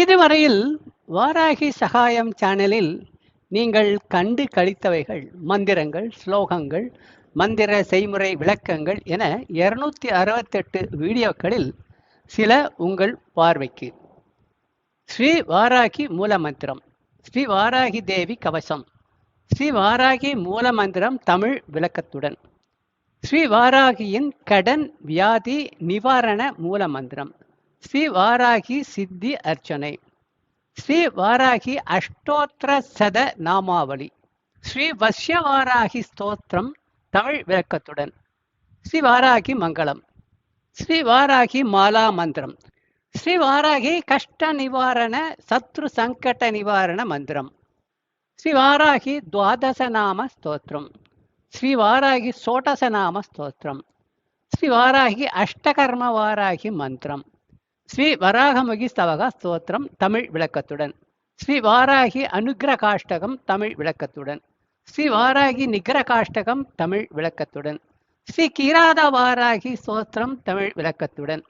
இதுவரையில் வாராகி சகாயம் சேனலில் நீங்கள் கண்டு கழித்தவைகள் மந்திரங்கள் ஸ்லோகங்கள் மந்திர செய்முறை விளக்கங்கள் என இருநூத்தி அறுபத்தெட்டு வீடியோக்களில் சில உங்கள் பார்வைக்கு. ஸ்ரீ வாராகி மூலமந்திரம் ஸ்ரீ வாராகி தேவி கவசம் ஸ்ரீ வாராகி மூலமந்திரம் தமிழ் விளக்கத்துடன் ஸ்ரீ வாராகியின் கடன் வியாதி நிவாரண மூலமந்திரம். ஸ்ரீ வாராகி சித்தி அர்ச்சனை. ஸ்ரீ வாராகி அஷ்டோத்திர சத நாமாவளி. ஸ்ரீ வஷ்யவாராகி ஸ்தோத்திரம் தமிழ் விளக்கத்துடன். ஸ்ரீ வாராகி மங்களம். ஸ்ரீ வாராகி மாலா மந்திரம். ஸ்ரீ வாராகி கஷ்ட நிவாரண சத்ரு சங்கட நிவாரண மந்திரம். ஸ்ரீ வாராகி துவாதசநாம ஸ்தோத்திரம். ஸ்ரீ வாராகி சோடசநாம ஸ்தோத்திரம். ஸ்ரீ வாராகி அஷ்டகர்ம வாராகி மந்திரம். ஸ்ரீ வராகமுகி ஸ்தவக ஸ்தோத்திரம் தமிழ் விளக்கத்துடன். ஸ்ரீ வாராகி அனுகிரகாஷ்டகம் தமிழ் விளக்கத்துடன். ஸ்ரீ வாராகி நிகரகாஷ்டகம் தமிழ் விளக்கத்துடன். ஸ்ரீ கீராத வாராகி ஸ்தோத்திரம் தமிழ் விளக்கத்துடன்.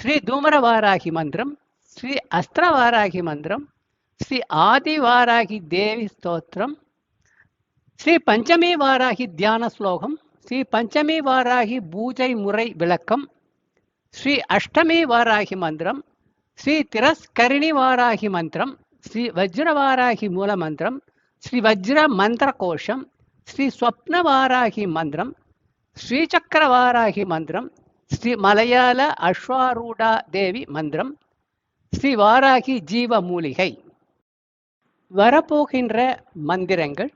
ஸ்ரீ தூமர வாராகி மந்திரம் ஸ்ரீ அஸ்திர வாராகி மந்திரம் ஸ்ரீ ஆதி வாராகி தேவி ஸ்தோத்திரம் ஸ்ரீ பஞ்சமி வாராகி தியான ஸ்லோகம் ஸ்ரீ பஞ்சமி வாராகி பூஜை முறை விளக்கம் ஸ்ரீ அஷ்டமி வாராகி மந்திரம் ஸ்ரீ திரஸ்கரிணி வாராகி மந்திரம் ஸ்ரீ வஜ்ரவாராகி மூல மந்திரம் ஸ்ரீ வஜ்ர மந்திர கோஷம் ஸ்ரீ ஸ்வப்ன வாராகி மந்திரம் ஸ்ரீசக்கரவாராகி வாராகி மந்திரம் ஸ்ரீ மலையாள அஸ்வாரூடா தேவி மந்திரம் ஸ்ரீ வாராகி ஜீவ மூலிகை. வரப்போகின்ற மந்திரங்கள்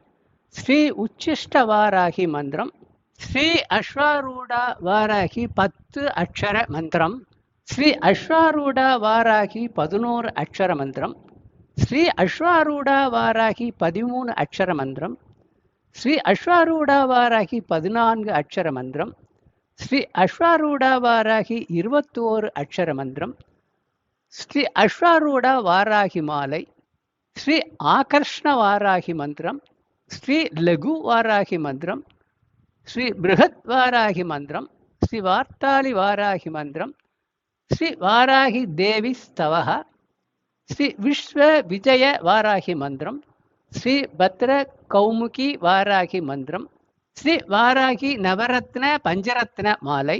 ஸ்ரீ உச்சிஷ்ட வாராகி மந்திரம் ஸ்ரீ அஸ்வாரூடா வாராகி பத்து அக்ஷர மந்திரம். ஸ்ரீ அஸ்வாரூடா வாராகி பதினோரு அக்ஷர மந்திரம். ஸ்ரீ அஸ்வாரூடா வாராகி பதிமூணு அக்ஷர மந்திரம். ஸ்ரீ அஸ்வாரூடா வாராகி பதினான்கு அக்ஷர மந்திரம். ஸ்ரீ அஸ்வாரூடா வாராகி இருபத்தோரு அக்ஷர மந்திரம். ஸ்ரீ அஸ்வாரூடா வாராகி மாலை. ஸ்ரீ ஆகர்ஷ்ண வாராகி மந்திரம். ஸ்ரீ லகு வாராகி மந்திரம். ஸ்ரீ பிருகத் வாராகி மந்திரம் ஸ்ரீ வார்த்தாலி வாராகி மந்திரம் ஸ்ரீ வாராகி தேவி ஸ்தவக ஸ்ரீ விஸ்வ விஜய வாராகி மந்திரம் ஸ்ரீ பத்ர கௌமுகி வாராகி மந்திரம் ஸ்ரீ வாராகி நவரத்ன பஞ்சரத்ன மாலை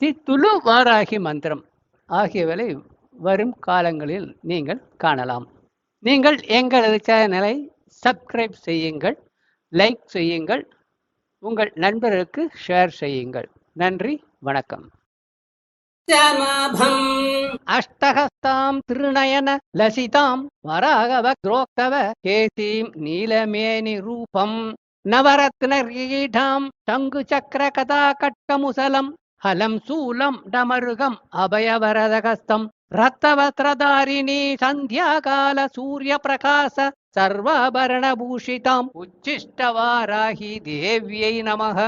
ஸ்ரீ துளு வாராகி மந்திரம் ஆகியவரை வரும் காலங்களில் நீங்கள் காணலாம். நீங்கள் எங்களது சேனலை சப்ஸ்கிரைப் செய்யுங்கள் லைக் செய்யுங்கள் உங்கள் நண்பர்களுக்கு ஷேர் செய்யுங்கள். நன்றி வணக்கம். அஷ்டகஸ்தாம் திருநயன லசிதாம் வராகவ துரோக்தவ கேசீம் நீலமேனி ரூபம். நவரத்ன கீடாம் சங்கு சக்கர கதா கட்டமுசலம் ஹலம் சூலம் டமருகம் அபயவரதகஸ்தம் ரத்தவஸ்திரதாரிணி சந்தியாகால சூரிய பிரகாச சர்வாபரணபூஷிதாம் உச்சிஷ்டவாராகி தேவியை நமக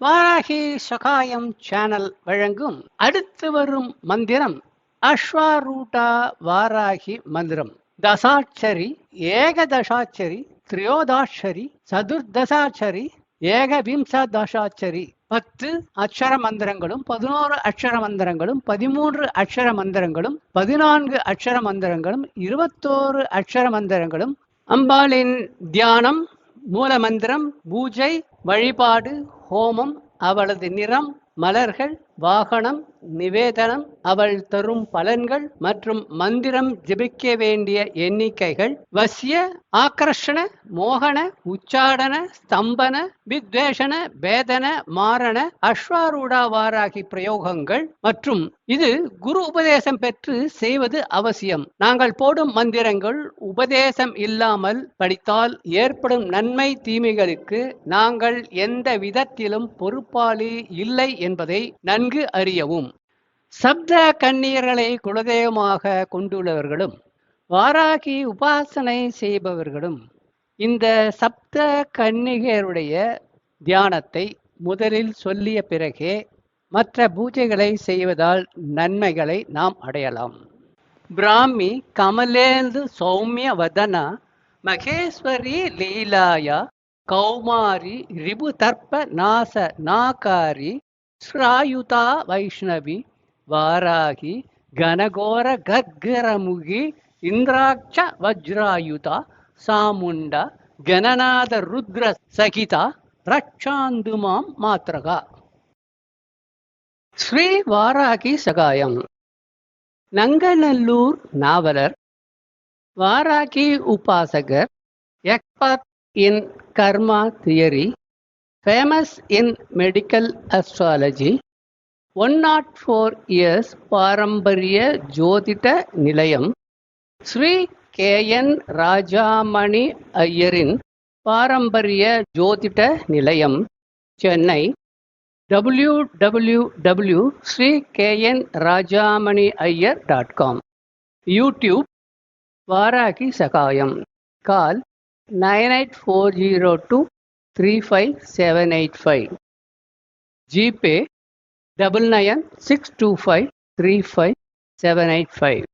வாராகி சகாயம் சேனல் வழங்கும் அடுத்து வரும் மந்திரம் அஸ்வாரூட்டா வாராகி மந்திரம் தசாட்சரி ஏகதசாட்சரி திரியோதாட்சரி சதுர்தசாட்சரி ஏகவிம்சதசாட்சரி பத்து அக்ஷர மந்திரங்களும் பதினோரு அக்ஷர மந்திரங்களும் பதிமூன்று அக்ஷர மந்திரங்களும் பதினான்கு அக்ஷர மந்திரங்களும் இருபத்தோரு அக்ஷர மந்திரங்களும். அம்பாளின் தியானம் மூல மந்திரம் பூஜை வழிபாடு ஹோமம் அவளது நிறம் மலர்கள் வாகனம் நிவேதனம் அவள் தரும் பலன்கள் மற்றும் மந்திரம் ஜெபிக்க வேண்டிய எண்ணிக்கைகள் வசிய ஆக்கர்ஷண மோகன உச்சாடன ஸ்தம்பன வித்வேஷன பேதன மாரண அஸ்வாரூடா வாராகி பிரயோகங்கள் மற்றும் இது குரு உபதேசம் பெற்று செய்வது அவசியம். நாங்கள் போடும் மந்திரங்கள் உபதேசம் இல்லாமல் படித்தால் ஏற்படும் நன்மை தீமைகளுக்கு நாங்கள் எந்த விதத்திலும் பொறுப்பாளி இல்லை என்பதை நன்கு அறியவும். சப்த கண்ணீர்களை குலதெய்வமாக கொண்டுள்ளவர்களும் வாராகி உபாசனை செய்பவர்களும் இந்த சப்த கன்னிகருடைய தியானத்தை முதலில் சொல்லிய பிறகே மற்ற பூஜைகளை செய்வதால் நன்மைகளை நாம் அடையலாம். பிராமி கமலேந்து சௌமிய வதனா மகேஸ்வரி லீலாயா கௌமாரி ரிபு தர்ப்ப நாச நாகாரி ஸ்ராயுதா வைஷ்ணவி வாராகி கனகோர கக்கரமுகி இந்திராட்ச வஜ்ராயுதா சாமுண்ட கணநாத ருத்ர சகிதா ரட்சாந்து மாம் மாத்ரகா. ஸ்ரீ வாராகி சகாயம். நங்கநல்லூர் நாவலர். Varahi உபாசகர். Expert in karma theory. Famous in medical astrology. One naught four years பாரம்பரிய ஜோதிட நிலையம். ஸ்ரீ கே என் ராஜாமணி ஐயரின் பாரம்பரிய ஜோதிட நிலையம் Chennai. W W W Sri K N Rajamani Iyer dot com. YouTube Varahi Sahayam. Call nine eight four zero two three five seven eight five. GPay double nine six two five three five seven eight five.